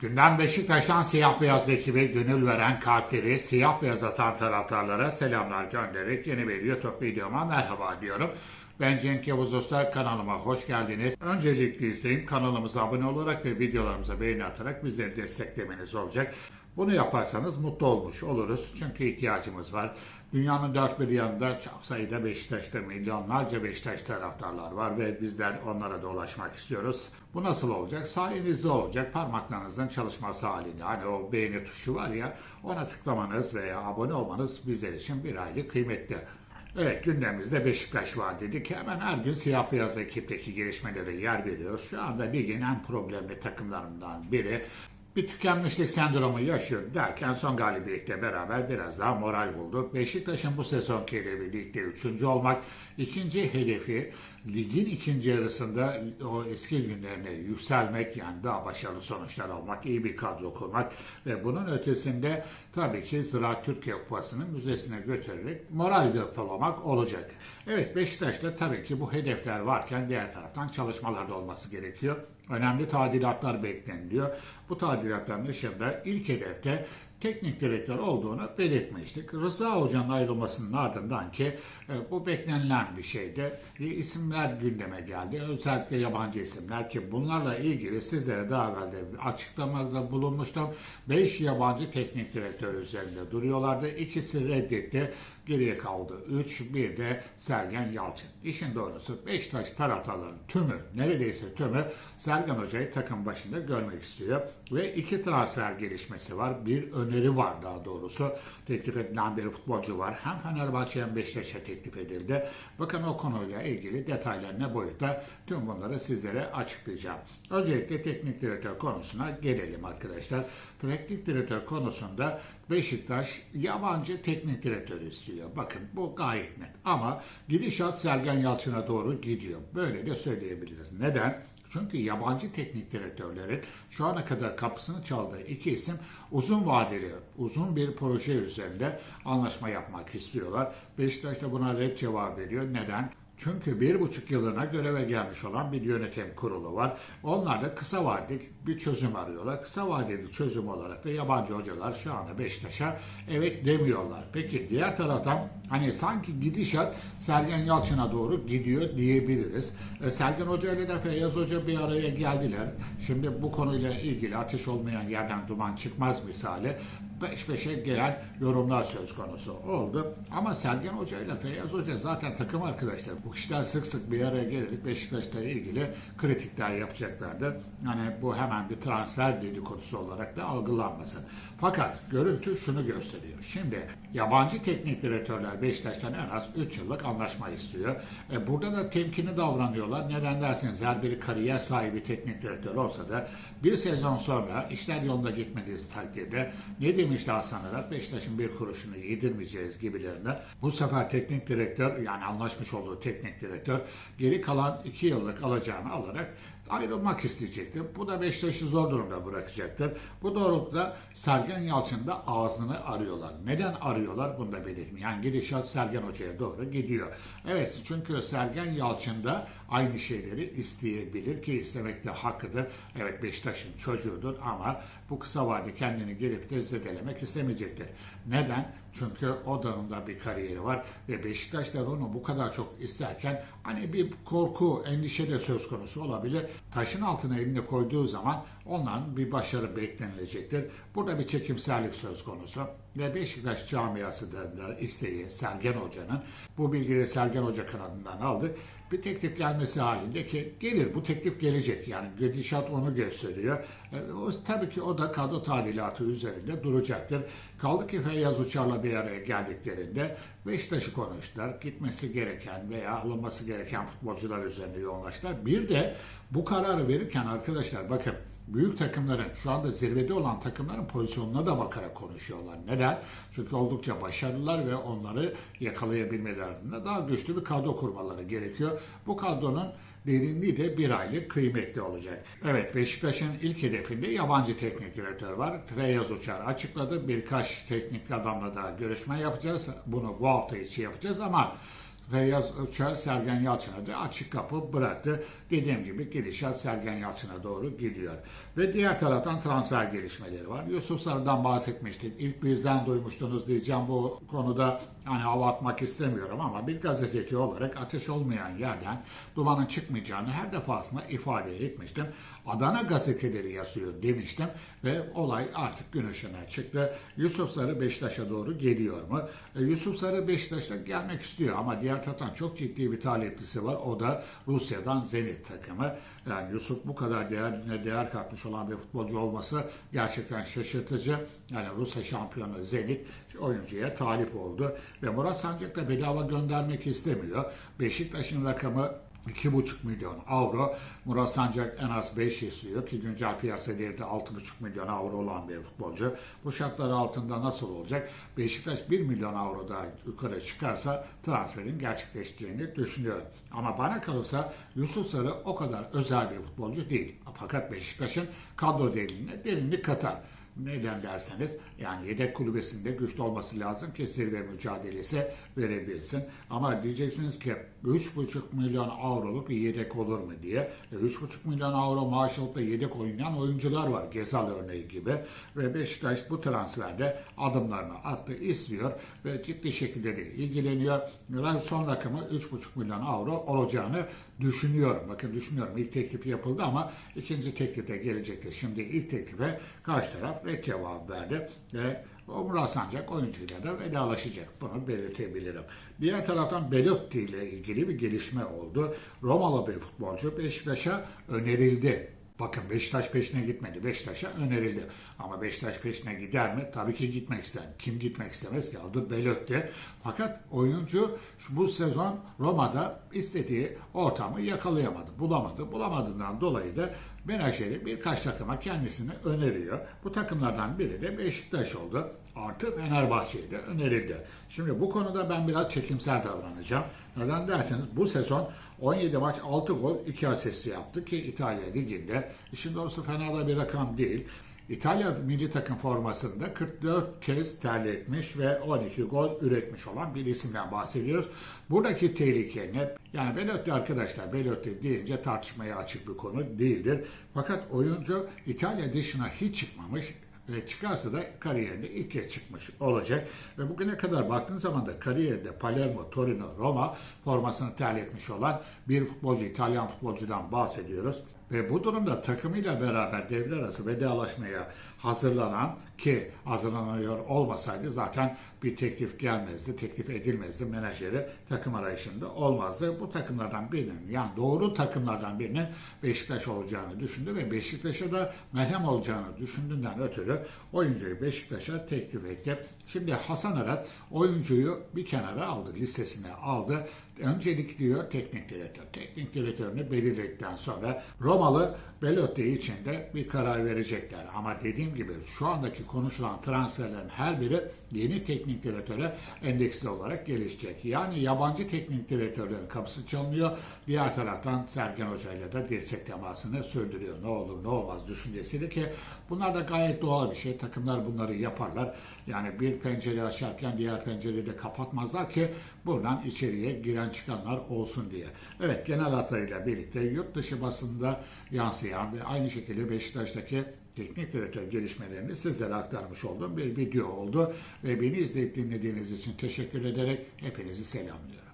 Gündem Beşiktaş'tan siyah beyaz ekibi gönül veren kalpleri siyah beyaz atan taraftarlara selamlar göndererek yeni bir YouTube videoma merhaba diyorum. Ben Cenk Yavuz Usta kanalıma hoş geldiniz. Öncelikle isteğim kanalımıza abone olarak ve videolarımıza beğeni atarak bizleri desteklemeniz olacak. Bunu yaparsanız mutlu olmuş oluruz çünkü ihtiyacımız var. Dünyanın dört bir yanında çok sayıda Beşiktaş'ta milyonlarca Beşiktaş taraftarlar var ve bizler onlara da ulaşmak istiyoruz. Bu nasıl olacak? Sayenizde olacak. Parmaklarınızın çalışması halinde. Hani o beğeni tuşu var ya ona tıklamanız veya abone olmanız bizler için bir aylık kıymetli. Evet gündemimizde Beşiktaş var dedik. Hemen her gün siyah beyazlı ekipteki gelişmelere yer veriyoruz. Şu anda ligin en problemli takımlarından biri. Bir tükenmişlik sendromu yaşıyor derken son galibiyetle beraber biraz daha moral buldu. Beşiktaş'ın bu sezon hedefi ligde üçüncü olmak. ikinci hedefi ligin ikinci yarısında o eski günlerine yükselmek yani daha başarılı sonuçlar almak, iyi bir kadro kurmak ve bunun ötesinde tabii ki Ziraat Türkiye Kupası'nın müzesine götürerek moral depolamak olacak. Evet Beşiktaş'ta tabii ki bu hedefler varken diğer taraftan çalışmalar da olması gerekiyor. Önemli tadilatlar bekleniliyor. Bu tadilatların dışında ilk hedefte teknik direktör olduğunu belirtmiştik. Rıza Hoca'nın ayrılmasının ardından ki e, bu beklenilen bir şeydi. E, isimler gündeme geldi. Özellikle yabancı isimler ki bunlarla ilgili sizlere daha evvel de açıklamada bulunmuştum. 5 yabancı teknik direktör üzerinde duruyorlardı. İkisi reddetti. Geriye kaldı 3, bir de Sergen Yalçın. İşin doğrusu Beşiktaş taraftarların tümü, neredeyse tümü Sergen Hoca'yı takım başında görmek istiyor. Ve iki transfer gelişmesi var. Bir öneri var daha doğrusu. Teklif edilen bir futbolcu var. Hem Fenerbahçe hem Beşiktaş'a teklif edildi. Bakın o konuyla ilgili detaylar ne boyutta tüm bunları sizlere açıklayacağım. Öncelikle teknik direktör konusuna gelelim arkadaşlar. Teknik direktör konusunda Beşiktaş yabancı teknik direktör istiyor. Bakın bu gayet net. Ama gidişat Sergen Yalçın'a doğru gidiyor. Böyle de söyleyebiliriz. Neden? Çünkü yabancı teknik direktörlerin şu ana kadar kapısını çaldığı iki isim uzun vadeli, uzun bir proje üzerinde anlaşma yapmak istiyorlar. Beşiktaş da buna red cevap veriyor. Neden? Çünkü bir buçuk yılına göreve gelmiş olan bir yönetim kurulu var. Onlar da kısa vadeli bir çözüm arıyorlar. Kısa vadeli çözüm olarak da yabancı hocalar şu anda Beşiktaş'a evet demiyorlar. Peki diğer taraftan hani sanki gidişat Sergen Yalçın'a doğru gidiyor diyebiliriz. E, Sergen Hoca ile de Feyyaz Hoca bir araya geldiler. Şimdi bu konuyla ilgili ateş olmayan yerden duman çıkmaz misali peş peşe gelen yorumlar söz konusu oldu. Ama Sergen Hoca ile Feyyaz Hoca zaten takım arkadaşları. Bu kişiler sık sık bir araya gelerek Beşiktaş'la ilgili kritikler yapacaklardır. Yani bu hemen bir transfer dedikodusu olarak da algılanmasın. Fakat görüntü şunu gösteriyor. Şimdi yabancı teknik direktörler Beşiktaş'tan en az 3 yıllık anlaşma istiyor. E, burada da temkinli davranıyorlar. Neden derseniz her biri kariyer sahibi teknik direktör olsa da bir sezon sonra işler yolunda gitmediği takdirde ne demişti Hasan Arat? Beşiktaş'ın bir kuruşunu yedirmeyeceğiz gibilerine. Bu sefer teknik direktör yani anlaşmış olduğu teknik direktör. Geri kalan 2 yıllık alacağını alarak ayrılmak isteyecektir. Bu da Beşiktaş'ı zor durumda bırakacaktır. Bu doğrultuda Sergen Yalçın da ağzını arıyorlar. Neden arıyorlar? Bunu da belirteyim. Yani gidişat Sergen Hoca'ya doğru gidiyor. Evet çünkü Sergen Yalçın da aynı şeyleri isteyebilir ki istemek de hakkıdır. Evet Beşiktaş'ın çocuğudur ama bu kısa vade kendini gelip de zedelemek istemeyecektir. Neden? Çünkü o da bir kariyeri var ve Beşiktaşlar onu bu kadar çok isterken hani bir korku, endişe de söz konusu olabilir. Taşın altına elini koyduğu zaman ondan bir başarı beklenilecektir. Burada bir çekimserlik söz konusu ve Beşiktaş camiası da isteği Sergen Hoca'nın bu bilgileri Sergen Hoca kanadından aldı bir teklif gelmesi halinde ki gelir bu teklif gelecek yani gidişat onu gösteriyor. E, o, tabii ki o da kadro tadilatı üzerinde duracaktır. Kaldı ki Feyyaz Uçar'la bir araya geldiklerinde Beşiktaş'ı konuştular. Gitmesi gereken veya alınması gereken futbolcular üzerine yoğunlaştılar. Bir de bu kararı verirken arkadaşlar bakın büyük takımların şu anda zirvede olan takımların pozisyonuna da bakarak konuşuyorlar. Neden? Çünkü oldukça başarılılar ve onları yakalayabilmelerinde daha güçlü bir kadro kurmaları gerekiyor. Bu kadronun derinliği de bir aylık kıymetli olacak. Evet Beşiktaş'ın ilk hedefinde yabancı teknik direktör var. Feyyaz Uçar açıkladı. Birkaç teknik adamla da görüşme yapacağız. Bunu bu hafta içi yapacağız ama Feyyaz Uçar Sergen Yalçın'a da açık kapı bıraktı. Dediğim gibi gidişat Sergen Yalçın'a doğru gidiyor. Ve diğer taraftan transfer gelişmeleri var. Yusuf Sarı'dan bahsetmiştik. İlk bizden duymuştunuz diyeceğim bu konuda hani hava atmak istemiyorum ama bir gazeteci olarak ateş olmayan yerden dumanın çıkmayacağını her defasında ifade etmiştim. Adana gazeteleri yazıyor demiştim ve olay artık gün ışığına çıktı. Yusuf Sarı Beşiktaş'a doğru geliyor mu? E, Yusuf Sarı Beşiktaş'a gelmek istiyor ama diğer taraftan çok ciddi bir taleplisi var. O da Rusya'dan Zenit takımı. Yani Yusuf bu kadar değer, değer katmış olan bir futbolcu olması gerçekten şaşırtıcı. Yani Rusya şampiyonu Zenit oyuncuya talip oldu. Ve Murat Sancak da bedava göndermek istemiyor. Beşiktaş'ın rakamı 2,5 milyon avro. Murat Sancak en az 5 istiyor ki güncel piyasa değeri de 6,5 milyon avro olan bir futbolcu. Bu şartlar altında nasıl olacak? Beşiktaş 1 milyon avro daha yukarı çıkarsa transferin gerçekleşeceğini düşünüyorum. Ama bana kalırsa Yusuf Sarı o kadar özel bir futbolcu değil. Fakat Beşiktaş'ın kadro derinliğine derinlik katar. Neden derseniz yani yedek kulübesinde güçlü olması lazım ki zirve mücadelesi verebilsin. Ama diyeceksiniz ki 3,5 milyon avroluk bir yedek olur mu diye. E, 3,5 milyon avro maaş alıp da yedek oynayan oyuncular var. Gezal örneği gibi. Ve Beşiktaş bu transferde adımlarını attı, istiyor ve ciddi şekilde de ilgileniyor. Ve son rakamı 3,5 milyon avro olacağını düşünüyorum. Bakın düşünüyorum. İlk teklif yapıldı ama ikinci teklifte gelecektir. Şimdi ilk teklife karşı taraf red cevap verdi ve Murat Sancak oyuncuyla da vedalaşacak. Bunu belirtebilirim. Diğer taraftan Belotti ile ilgili bir gelişme oldu. Romalı bir futbolcu Beşiktaş'a önerildi. Bakın Beşiktaş peşine gitmedi. Beşiktaş'a önerildi. Ama Beşiktaş peşine gider mi? Tabii ki gitmek ister. Kim gitmek istemez ki? Adı Belotti. Fakat oyuncu şu bu sezon Roma'da istediği ortamı yakalayamadı. Bulamadı. Bulamadığından dolayı da menajeri birkaç takıma kendisini öneriyor. Bu takımlardan biri de Beşiktaş oldu. Artı Fenerbahçe'ye de önerildi. Şimdi bu konuda ben biraz çekimsel davranacağım. Neden derseniz bu sezon 17 maç 6 gol 2 asist yaptı ki İtalya Ligi'nde. İşin doğrusu fena da bir rakam değil. İtalya milli takım formasında 44 kez terletmiş ve 12 gol üretmiş olan bir isimden bahsediyoruz. Buradaki tehlike ne? Yani Belotti arkadaşlar Belotti deyince tartışmaya açık bir konu değildir. Fakat oyuncu İtalya dışına hiç çıkmamış ve çıkarsa da kariyerinde ilk kez çıkmış olacak. Ve bugüne kadar baktığın zaman da kariyerinde Palermo, Torino, Roma formasını terletmiş olan bir futbolcu, İtalyan futbolcudan bahsediyoruz. Ve bu durumda takımıyla beraber devre arası vedalaşmaya hazırlanan ki hazırlanıyor olmasaydı zaten bir teklif gelmezdi, teklif edilmezdi. Menajeri takım arayışında olmazdı. Bu takımlardan birinin yani doğru takımlardan birinin Beşiktaş olacağını düşündü ve Beşiktaş'a da merhem olacağını düşündüğünden ötürü oyuncuyu Beşiktaş'a teklif etti. Şimdi Hasan Arat oyuncuyu bir kenara aldı, listesine aldı. Öncelik diyor teknik direktör. Teknik direktörünü belirledikten sonra Romalı Belotti için de bir karar verecekler. Ama dediğim gibi şu andaki konuşulan transferlerin her biri yeni teknik direktöre endeksli olarak gelişecek. Yani yabancı teknik direktörlerin kapısı çalınıyor. Diğer taraftan Sergen Hoca ile de dirsek temasını sürdürüyor. Ne olur ne olmaz düşüncesiyle ki bunlar da gayet doğal bir şey. Takımlar bunları yaparlar. Yani bir pencere açarken diğer pencereyi de kapatmazlar ki buradan içeriye giren çıkanlar olsun diye. Evet genel hatlarıyla birlikte yurt dışı basında yansıyan ve aynı şekilde Beşiktaş'taki teknik direktör gelişmelerini sizlere aktarmış olduğum bir video oldu. Ve beni izleyip dinlediğiniz için teşekkür ederek hepinizi selamlıyorum.